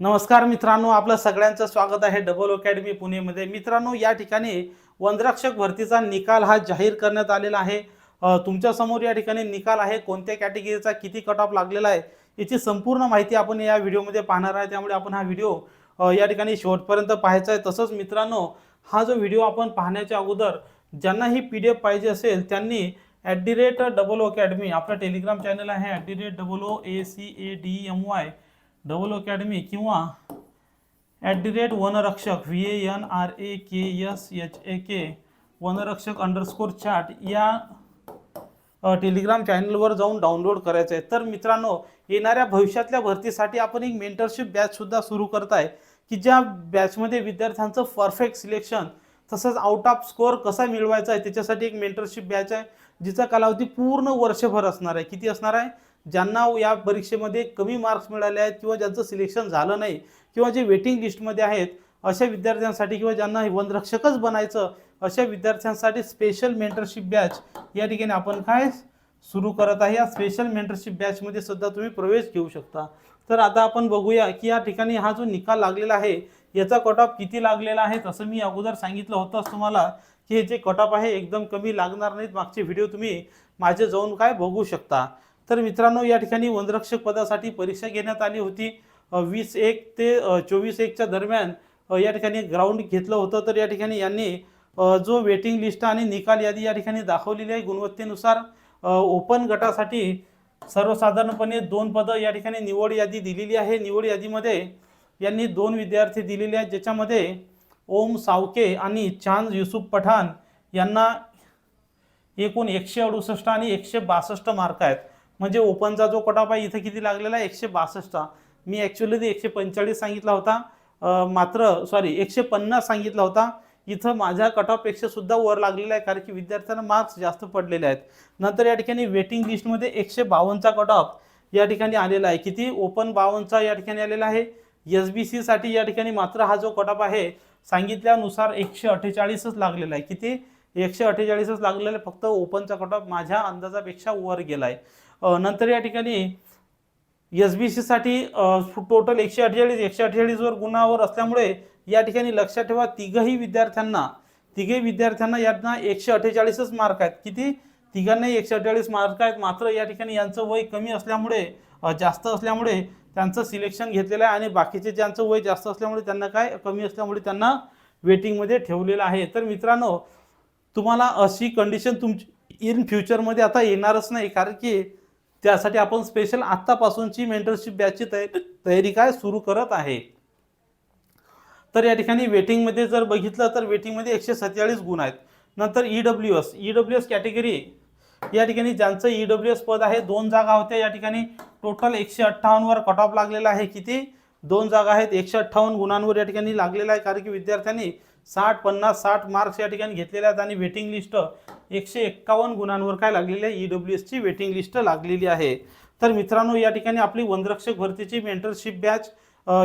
नमस्कार मित्रांनो आपलं सगळ्यांचं स्वागत आहे डबल अकॅडमी पुणेमध्ये. मित्रांनो या ठिकाणी वनरक्षक भरतीचा निकाल हा जाहीर करण्यात आलेला आहे. तुमच्यासमोर या ठिकाणी निकाल आहे कोणत्या कॅटेगरीचा किती कट ऑफ लागलेला आहे याची संपूर्ण माहिती आपण या व्हिडिओमध्ये पाहणार आहे. त्यामुळे आपण हा व्हिडिओ या ठिकाणी शेवटपर्यंत पाहायचा आहे. तसंच मित्रांनो हा जो व्हिडिओ आपण पाहण्याच्या अगोदर ज्यांना ही पी डी एफ पाहिजे असेल त्यांनी at the rate double O academy आपलं टेलिग्राम चॅनल आहे at the rate double O A C A D M Y double academy किंवा ॲट दी रेट वनरक्षक V A N R A K S H A K वनरक्षक underscore chat या Telegram चॅनलवर जाऊन download करायचं आहे तर मित्रांनो येणाऱ्या भविष्यातल्या भरतीसाठी आपण एक मेंटरशिप बॅचसुद्धा सुरू करत आहे की ज्या बॅचमध्ये विद्यार्थ्यांचं परफेक्ट सिलेक्शन तसंच आउट ऑफ स्कोअर कसा मिळवायचा आहे त्याच्यासाठी एक मेंटरशिप बॅच आहे जिचा कालावधी पूर्ण वर्षभर असणार आहे. किती असणार आहे? ज्यांना या परीक्षेमध्ये कमी मार्क्स मिळाले आहेत किंवा ज्यांचं सिलेक्शन झालं नाही किंवा जे वेटिंग लिस्टमध्ये आहेत अशा विद्यार्थ्यांसाठी किंवा ज्यांना वनरक्षकच बनायचं अशा विद्यार्थ्यांसाठी स्पेशल मेंटरशिप बॅच या ठिकाणी आपण काय सुरू करत आहे? या स्पेशल मेंटरशिप बॅचमध्ये सुद्धा तुम्ही प्रवेश घेऊ शकता. तर आता आपण बघूया की या ठिकाणी हा जो निकाल लागलेला आहे याचा कट ऑफ किती लागलेला आहे? तसं मी अगोदर सांगितलं होतंच तुम्हाला की हे जे कट ऑफ आहे एकदम कमी लागणार नाहीत. मागचे व्हिडिओ तुम्ही माझे जाऊन काय बघू शकता. तर मित्रांनो या ठिकाणी वनरक्षक पदासाठी परीक्षा घेण्यात आली होती. वीस एक ते चोवीस एकच्या दरम्यान या ठिकाणी ग्राउंड घेतलं होतं. तर या ठिकाणी यांनी जो वेटिंग लिस्ट आणि निकाल यादी या ठिकाणी दाखवलेली आहे गुणवत्तेनुसार ओपन गटासाठी सर्वसाधारणपणे दोन पदं या ठिकाणी निवड यादी दिलेली आहे. निवड यादीमध्ये यांनी दोन विद्यार्थी दिलेले आहेत ज्याच्यामध्ये ओम सावके आणि चांद युसुफ पठाण यांना एकूण एकशे अडुसष्ट आणि एकशे बासष्ट मार्क आहेत. म्हणजे ओपनचा जो कट ऑफ आहे इथं किती लागलेला आहे? एकशे बासष्ट मी ॲक्च्युली ते एकशे पंचेचाळीस सांगितला होता. मात्र सॉरी एकशे पन्नास सांगितला होता. इथं माझ्या कट ऑफपेक्षा सुद्धा वर लागलेला आहे कारण की विद्यार्थ्यांना मार्क्स जास्त पडलेले आहेत. नंतर या ठिकाणी वेटिंग लिस्टमध्ये एकशे बावन्नचा कट ऑफ या ठिकाणी आलेला आहे. किती? ओपन बावन्नचा या ठिकाणी आलेला आहे. एस बी सीसाठी या ठिकाणी मात्र हा जो कट ऑफ आहे सांगितल्यानुसार एकशे अठ्ठेचाळीसच लागलेला आहे. किती? एकशे अठ्ठेचाळीसच लागलेला आहे. फक्त ओपनचा कट ऑफ माझ्या अंदाजापेक्षा वर गेला आहे नंतर या ठिकाणी एस बी सीसाठी टोटल एकशे अठ्ठेचाळीस एकशे अठ्ठेचाळीसवर गुणावर असल्यामुळे या ठिकाणी लक्षात ठेवा तिघही विद्यार्थ्यांना तिघही विद्यार्थ्यांना यांना एकशे अठ्ठेचाळीसच मार्क आहेत. किती? तिघांनाही एकशे अठ्ठेचाळीस मार्क आहेत. मात्र या ठिकाणी यांचं वय कमी असल्यामुळे जास्त असल्यामुळे त्यांचं सिलेक्शन घेतलेलं आहे आणि बाकीचे ज्यांचं वय जास्त असल्यामुळे त्यांना काय? कमी असल्यामुळे त्यांना वेटिंगमध्ये ठेवलेलं आहे. तर मित्रांनो तुम्हाला अशी कंडिशन तुमची इन फ्युचरमध्ये आता येणारच नाही. कारण की त्यासाठी आपण स्पेशल आत्तापासूनची मेंटरशिप बॅचची तयारी तयारी काय सुरू करत आहे. तर या ठिकाणी वेटिंगमध्ये जर बघितलं तर वेटिंगमध्ये एकशे सत्तेचाळीस गुण आहेत. नंतर E W S E W S category या ठिकाणी ज्यांचं ई डब्ल्यू एस पद आहे दोन जागा होत्या या ठिकाणी. टोटल एकशे अठ्ठावन्नवर कट ऑफ लागलेला आहे किती? दोन जागा आहेत. एकशे अठ्ठावन्न गुणांवर या ठिकाणी लागलेला आहे कारण की विद्यार्थ्यांनी साठ पन्नास साठ मार्क्स या ठिकाणी घेतलेले आहेत आणि वेटिंग लिस्ट एकशे एक्कावन्न गुणांवर काय लागलेली आहे? ई डब्ल्यू एसची वेटिंग लिस्ट लागलेली आहे. तर मित्रांनो या ठिकाणी आपली वनरक्षक भरतीची मेंटरशिप बॅच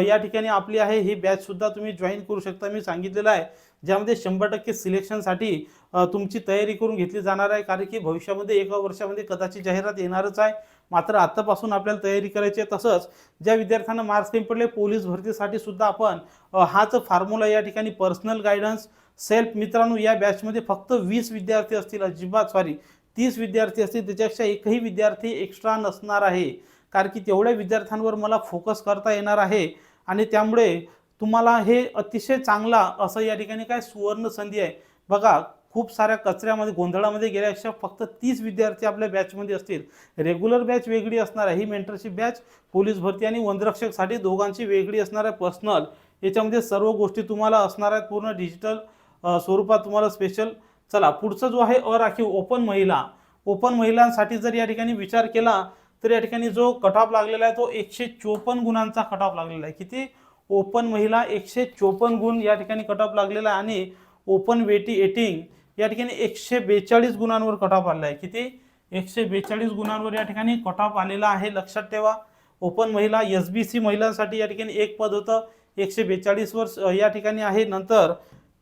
या ठिकाणी आपली आहे. ही बॅचसुद्धा तुम्ही जॉईन करू शकता. मी सांगितलेलं आहे. ज्यामध्ये शंभर टक्के सिलेक्शनसाठी तुमची तयारी करून घेतली जाणार आहे कारण की भविष्यामध्ये एका वर्षामध्ये कदाचित जाहिरात येणारच आहे. मात्र आत्तापासून आपल्याला तयारी करायची आहे तसंच ज्या विद्यार्थ्यांना मार्क्स कमी पडले पोलीस भरतीसाठी सुद्धा आपण हाच फॉर्म्युला या ठिकाणी पर्सनल गायडन्स सेल्फ मित्रांनो या बॅचमध्ये फक्त वीस विद्यार्थी असतील अजिबात सॉरी तीस विद्यार्थी असतील त्याच्यापेक्षा एकही विद्यार्थी एक्स्ट्रा नसणार आहे. कारण की तेवढ्या विद्यार्थ्यांवर मला फोकस करता येणार आहे. आणि त्यामुळे तुम्हाला हे अतिशय चांगला असं या ठिकाणी काय सुवर्ण संधी आहे. बघा खूप साऱ्या कचऱ्यामध्ये गोंधळामध्ये गेल्यापेक्षा फक्त तीस विद्यार्थी आपल्या बॅचमध्ये असतील. रेग्युलर बॅच वेगळी असणार आहे. ही मेंटरशिप बॅच पोलीस भरती आणि वनरक्षकसाठी दोघांची वेगळी असणार आहे पर्सनल याच्यामध्ये सर्व गोष्टी तुम्हाला असणार आहेत. पूर्ण डिजिटल स्वरूपात तुम्हाला स्पेशल चला पुढचा जो आहे अराखीव ओपन महिला. ओपन महिलांसाठी जर या ठिकाणी विचार केला तर या ठिकाणी जो कट ऑफ लागलेला आहे तो एकशे चोपन्न गुणांचा कट ऑफ लागलेला आहे. किती? ओपन महिला एकशे चोपन्न गुण या ठिकाणी कट ऑफ लागलेला आहे. आणि ओपन वेटी एटिंग या ठिकाणी एकशे बेचाळीस गुणांवर कटाप आलेला आहे. किती? एकशे बेचाळीस गुणांवर या ठिकाणी कटाप आलेला आहे. लक्षात ठेवा ओपन महिला एस बी सी महिलांसाठी या ठिकाणी एक पद होतं. एकशे बेचाळीसवर या ठिकाणी आहे. नंतर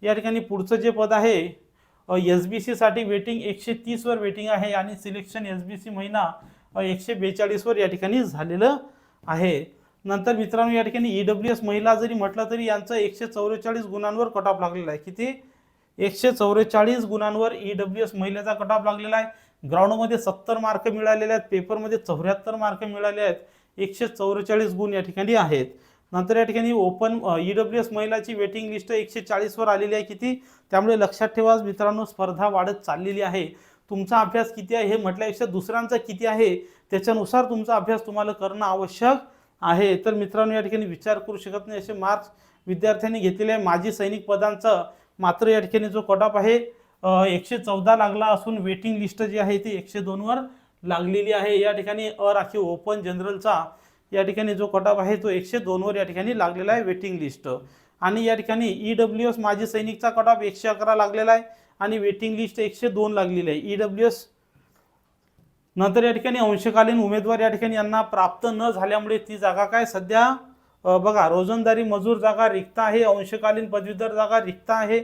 या ठिकाणी पुढचं जे पद आहे एस बी सीसाठी वेटिंग एकशे तीसवर वेटिंग आहे आणि सिलेक्शन एस बी सी महिना एकशे बेचाळीसवर या ठिकाणी झालेलं आहे. नंतर मित्रांनो या ठिकाणी ई डब्ल्यू एस महिला जरी म्हटलं तरी यांचं एकशे चौवेचाळीस गुणांवर कट ऑफ लागलेला आहे. किती? एकशे चौवेचाळीस गुणांवर ईडब्ल्यू एस महिलेचा कट ऑफ लागलेला आहे. ग्राउंडमध्ये सत्तर मार्क मिळालेले आहेत. पेपरमध्ये चौऱ्याहत्तर मार्क मिळाले आहेत. एकशे चौवेचाळीस गुण या ठिकाणी आहेत. नंतर या ठिकाणी ओपन ईडब्ल्यू एस महिलाची वेटिंग लिस्ट एकशे चाळीसवर आलेली आहे किती? त्यामुळे लक्षात ठेवा मित्रांनो स्पर्धा वाढत चाललेली आहे. तुमचा अभ्यास किती आहे हे म्हटल्यापेक्षा दुसऱ्यांचा किती आहे त्याच्यानुसार तुमचा अभ्यास तुम्हाला करणं आवश्यक आहे. तर मित्रांनो या ठिकाणी विचार करू शकत नाही असे मार्क्स विद्यार्थ्यांनी घेतलेले आहे. माजी सैनिक पदांचं मात्र या ठिकाणी जो कटॉप आहे एकशे चौदा लागला असून वेटिंग लिस्ट जी आहे ती एकशे दोनवर लागलेली आहे. या ठिकाणी अ राखीव ओपन जनरलचा या ठिकाणी जो कटॉप आहे तो एकशे दोनवर या ठिकाणी लागलेला आहे वेटिंग लिस्ट आणि या ठिकाणी ई डब्ल्यू एस माजी सैनिकचा कटॉप एकशे अकरा लागलेला आहे आणि वेटिंग लिस्ट एकशे दोन लागलेली आहे. ई डब्ल्यू एस नंतर या ठिकाणी अंशकालीन उमेदवार या ठिकाणी यांना प्राप्त न झाल्यामुळे ती जागा काय? सध्या बघा रोजंदारी मजूर जागा रिक्त आहे अंशकालीन पदवीधर जागा रिक्त आहे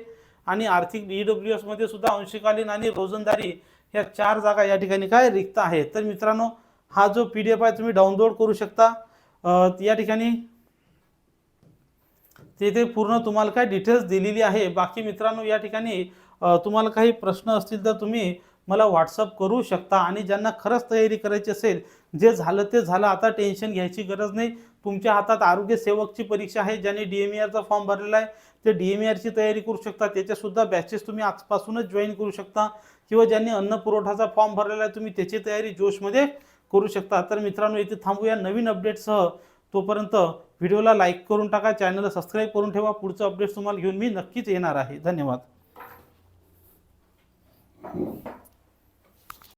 आणि आर्थिक ई डब्ल्यू एसमध्ये सुद्धा अंशकालीन आणि रोजंदारी या चार जागा या ठिकाणी काय रिक्त आहे तर मित्रांनो हा जो पी डी एफ आहे तुम्ही डाउनलोड करू शकता. या ठिकाणी तेथे पूर्ण तुम्हाला काय डिटेल्स दिलेली आहे. बाकी मित्रांनो या ठिकाणी तुम्हाला काही प्रश्न असतील तर तुम्ही मला व्हॉट्सअप करू शकता आणि ज्यांना खरंच तयारी करायची असेल जे झालं ते झालं आता टेन्शन घ्यायची गरज नाही. तुमच्या हातात आरोग्य सेवकची परीक्षा आहे ज्यांनी डी एम ई आरचा फॉर्म भरलेला आहे ते डी एम ई आरची तयारी करू शकता. त्याच्यासुद्धा बॅचेस तुम्ही आजपासूनच जॉईन करू शकता. किंवा ज्यांनी अन्न पुरवठाचा फॉर्म भरलेला आहे तुम्ही त्याची तयारी जोशमध्ये करू शकता. तर मित्रांनो इथे थांबूया. नवीन अपडेटसह तोपर्यंत व्हिडिओला लाईक करून टाका चॅनलला सबस्क्राईब करून ठेवा. पुढचं अपडेट्स तुम्हाला घेऊन मी नक्कीच येणार आहे. धन्यवाद.